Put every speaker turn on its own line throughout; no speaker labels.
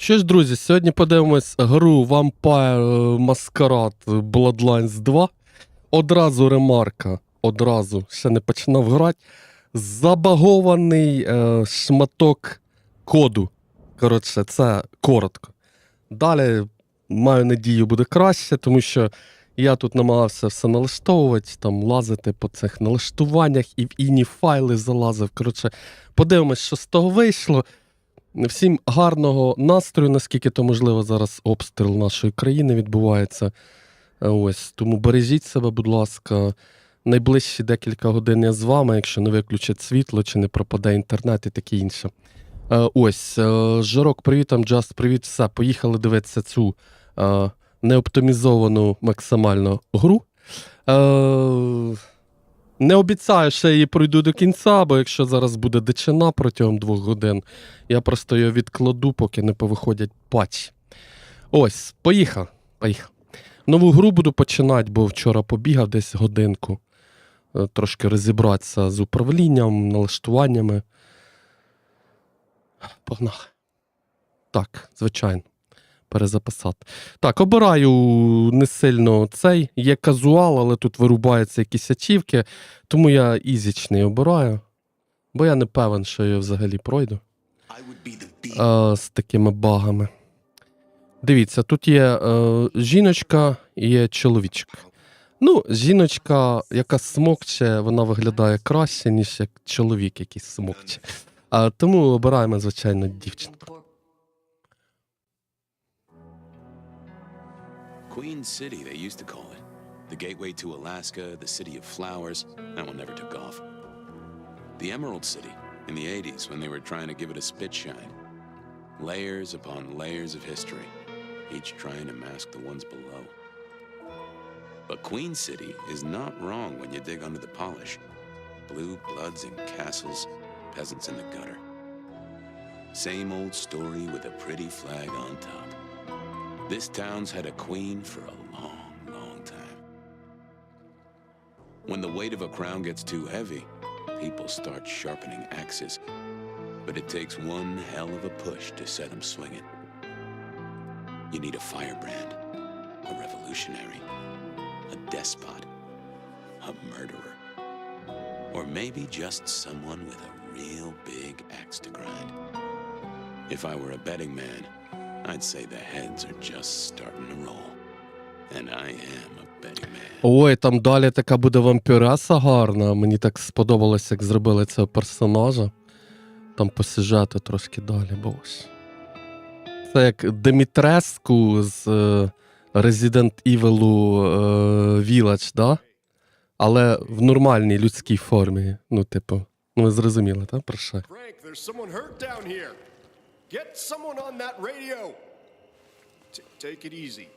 Що ж, друзі, сьогодні подивимось гру Vampire Masquerade Bloodlines 2. Одразу ремарка, одразу ще не починав грати. Забагований е, шматок коду. Коротше, це коротко. Далі, маю надію, буде краще, тому що я тут намагався все налаштовувати, там лазити по цих налаштуваннях і в іні файли залазив. Коротше, подивимось, що з того вийшло. Всім гарного настрою, наскільки то можливо, зараз обстріл нашої країни відбувається. Ось тому бережіть себе, будь ласка. Найближчі декілька годин я з вами, якщо не виключать світло чи не пропаде інтернет і таке інше. Е, Ось, е, Жирок, привіт, там Джаст, привіт, все. Поїхали дивитися цю е, неоптимізовану максимально гру. Не обіцяю, що я її пройду до кінця, бо якщо зараз буде дичина протягом двох годин, я просто його відкладу, поки не повиходять патчі. Ось, поїхав. Поїхав. Нову гру буду починати, бо вчора побігав десь годинку. Е, Трошки розібратися з управлінням, налаштуваннями. Погнали. Так, звичайно. Перезаписати. Так, обираю не сильно цей. Є казуал, але тут вирубаються якісь ачівки, тому я ізічний обираю. Бо я не певен, що я взагалі пройду а, з такими багами. Дивіться, тут є е, жіночка і є чоловічок. Ну, жіночка, яка смокче, вона виглядає краще, ніж як чоловік, який смокче. А, тому обираємо, звичайно, дівчинку.
Queen City, they used to call it. The gateway to Alaska, the city of flowers. That one never took off. The Emerald City, in the 80s, when they were trying to give it a spit shine. Layers upon layers of history, each trying to mask the ones below. But Queen City is not wrong when you dig under the polish. Blue bloods in castles, peasants in the gutter. Same old story with a pretty flag on top. This town's had a queen for a long, long time. When the weight of a crown gets too heavy, people start sharpening axes. But it takes one hell of a push to set them swinging. You need a firebrand, a revolutionary, a despot, a murderer, or maybe just someone with a real big axe to grind. If I were a betting man, I'd say the heads are just starting to roll. And I am a betting man.
Ой, там далі така буде вампіреса гарна. Мені так сподобалось, як зробили цього персонажа. Там посіжати трошки далі, ось. Це як Демітреску з е, Resident Evil е, Village, да? Але в нормальній людській формі. Ну, типу, ну ви зрозуміли, так? Про що?
Frank, there's someone hurt down here. Get someone on that radio. T- take it easy.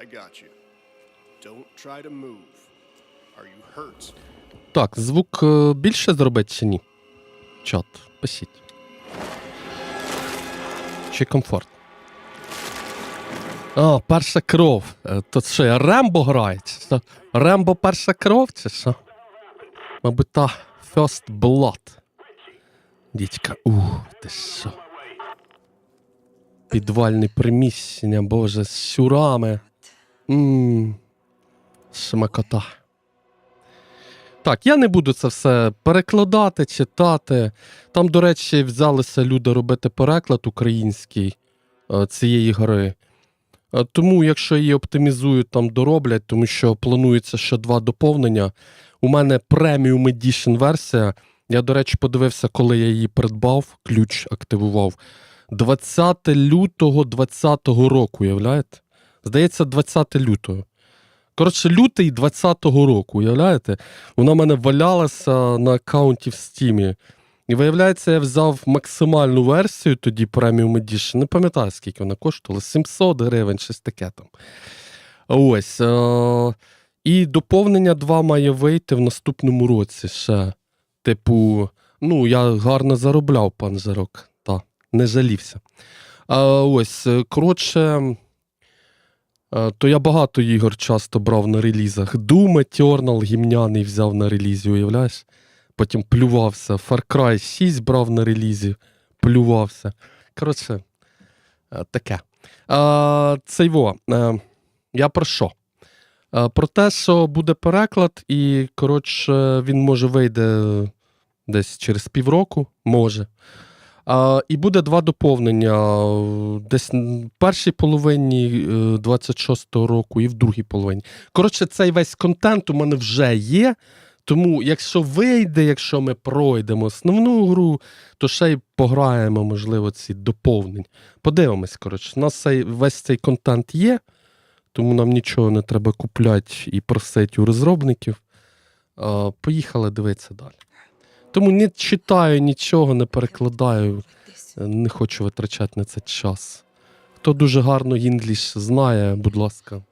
I got you. Don't try to move. Are you hurt?
Так, звук е, більше зробити чи ні? Чат, пишіть. Чи комфорт? А, перша кров. Е, То що, Рембо грає? Чи що? Рембо перша кров, чи що? Мабуть, та First Blood. Дідька, ух, ти що? Підвальне приміщення, боже, з щурами. Ммм. Смакота. Так, я не буду це все перекладати, читати. Там, до речі, взялися люди робити переклад український е, цієї гри. Е, Тому, якщо її оптимізують, там дороблять, тому що планується ще два доповнення. У мене преміум Edition версія. Я, до речі, подивився, коли я її придбав, ключ активував. 20 лютого 2020 року, уявляєте? Здається, 20 лютого. Коротше, лютий 20-го року, уявляєте? Вона в мене валялася на аккаунті в Стімі. І виявляється, я взяв максимальну версію тоді Premium Edition. Не пам'ятаю, скільки вона коштувала. 700 гривень, щось таке там. Ось. Е- і доповнення 2 має вийти в наступному році ще. Типу, ну, я гарно заробляв, пан Жирок. Не жалівся. А, ось, е, коротше. Е, То я багато ігор часто брав на релізах. Doom Eternal гімняний взяв на релізі, уявляєш? Потім плювався. Far Cry 6 брав на релізі, плювався. Коротше, Е, Таке. Е, Це його. Я про що? Про те, що буде переклад, і, коротше, він може вийде десь через півроку, може. А, і буде два доповнення. е, Десь в першій половині е, 26-го року і в другій половині. Коротше, цей весь контент у мене вже є. Тому, якщо вийде, якщо ми пройдемо основну гру, то ще й пограємо, можливо, ці доповнення. Подивимось, коротше, у нас цей, весь цей контент є, тому нам нічого не треба купляти і просити у розробників. Поїхали дивитися далі. Тому не читаю нічого, не перекладаю, не хочу витрачати на це час. Хто дуже гарно інгліш знає, будь ласка,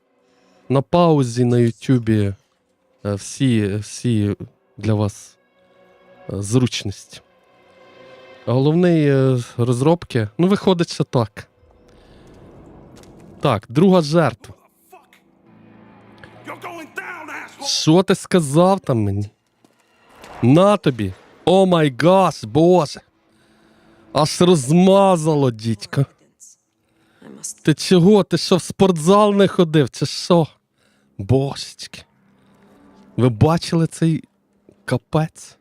на паузі на Ютубі е, всі, всі для вас е, зручності. Головний е, розробки, ну, виходить, що так. Так, друга жертва. Що ти сказав там мені? На тобі. О май гаш, боже. Аж розмазало, дідько. Ти чого? Ти що в спортзал не ходив, чи що? Божечки. Ви бачили цей капець?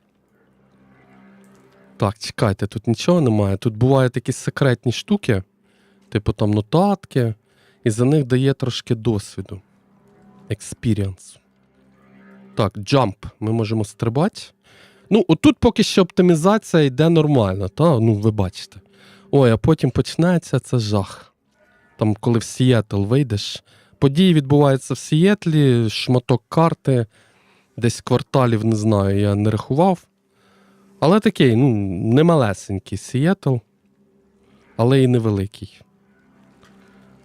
Так, чекайте, тут нічого немає. Тут бувають якісь секретні штуки, типу там нотатки, і за них дає трошки досвіду. Експіріансу. Так, джамп. Ми можемо стрибати. Ну, отут поки що оптимізація йде нормально, та? ну ви бачите. Ой, а потім починається це жах. Там, коли в Сієтл вийдеш. Події відбуваються в Сієтлі, шматок карти, десь кварталів, не знаю, я не рахував. Але такий, ну, не малесенький Сієтл, але і невеликий.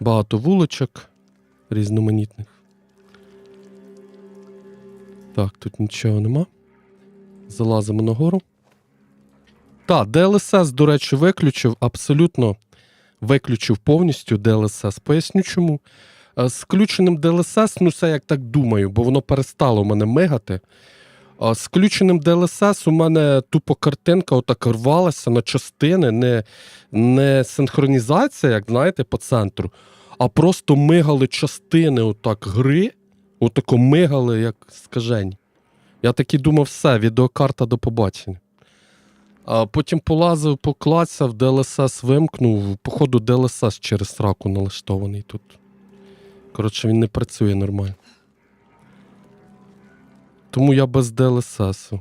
Багато вулочок різноманітних. Так, тут нічого нема. Залазимо нагору. Так, DLSS, до речі, виключив. Абсолютно виключив повністю DLSS. Поясню чому. Е, З включеним DLSS, ну це як так думаю, бо воно перестало у мене мигати. З включеним DLSS у мене тупо картинка отак рвалася на частини, не, не синхронізація, як знаєте, по центру, а просто мигали частини отак гри, отако мигали, як скажені. Я таки думав, все, відеокарта до побачення. А потім полазив, поклацав, DLSS вимкнув. Походу, DLSS через раку налаштований тут. Коротше, він не працює нормально. Тому я без DLSS.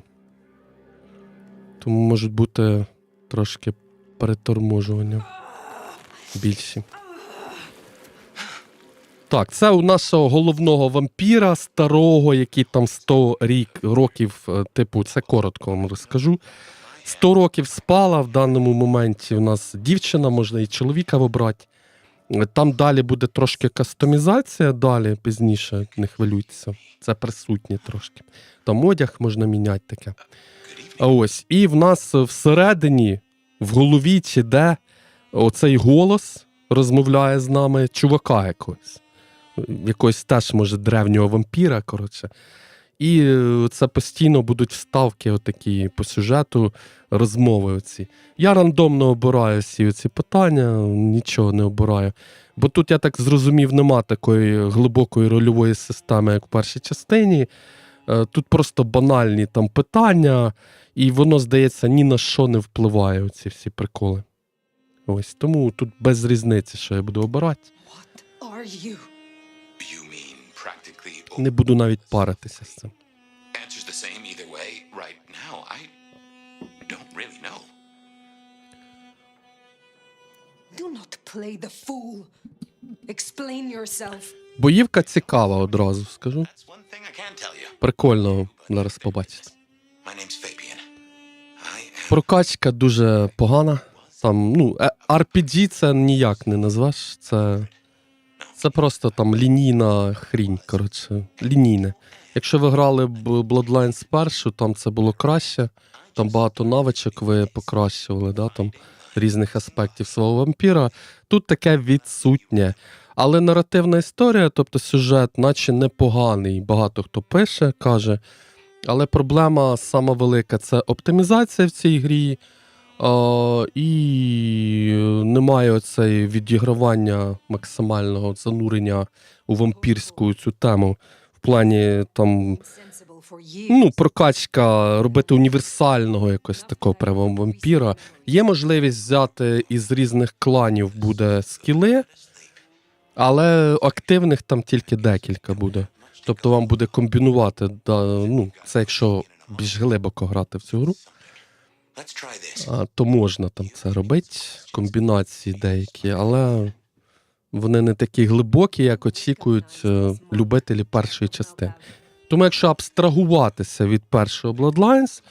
Тому можуть бути трошки переторможування. Більші. Так, це у нашого головного вампіра, старого, який там 100 рік, років, е, типу, це коротко вам розкажу. 100 років спала в даному моменті. У нас дівчина, можна і чоловіка вибрати. Там далі буде трошки кастомізація, далі пізніше, не хвилюйтеся. Це присутнє трошки. Там одяг можна міняти таке. А ось, і в нас всередині, в голові чи де, оцей голос розмовляє з нами чувака якогось. Якогось теж, може, древнього вампіра, коротше. І е, це постійно будуть вставки отакі по сюжету, розмови оці. Я рандомно обираю всі ці питання, нічого не обираю. Бо тут, я так зрозумів, нема такої глибокої рольової системи, як в першій частині. Е, Тут просто банальні там питання, і воно, здається, ні на що не впливає, оці всі приколи. Ось тому тут без різниці, що я буду обирати.
What are you?
Не буду навіть паритися з цим. Боївка цікава одразу, скажу. Прикольно зараз
am
Прокачка дуже погана. Там, ну, е, RPG це ніяк не назвеш. Це, це просто там лінійна хрінь, коротше. Лінійне. Якщо ви грали Bloodlines спершу, там це було краще. Там багато навичок ви покращували, да, там різних аспектів свого вампіра. Тут таке відсутнє. Але наративна історія, тобто сюжет, наче непоганий. Багато хто пише, каже. Але проблема сама велика це оптимізація в цій грі. І немає оцеї відігравання максимального занурення у вампірську цю тему. В плані там ну, прокачка, робити універсального якось такого прямо вампіра. Є можливість взяти із різних кланів буде скіли, але активних там тільки декілька буде. Тобто вам буде комбінувати, да, ну, це якщо більш глибоко грати в цю гру,
Let's try this.
а, то можна там це робити, комбінації деякі, але вони не такі глибокі, як очікують е, любителі першої частини. Тому якщо абстрагуватися від першого Bloodlines,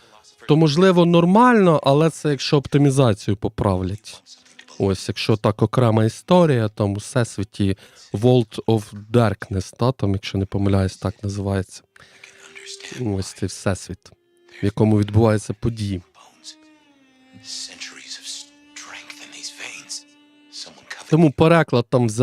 то можливо нормально, але це якщо оптимізацію поправлять. Ось, якщо так окрема історія, там у всесвіті World of Darkness, та, там, якщо не помиляюсь, так називається. Ось цей всесвіт, в якому відбуваються події. Тому переклад там взяв.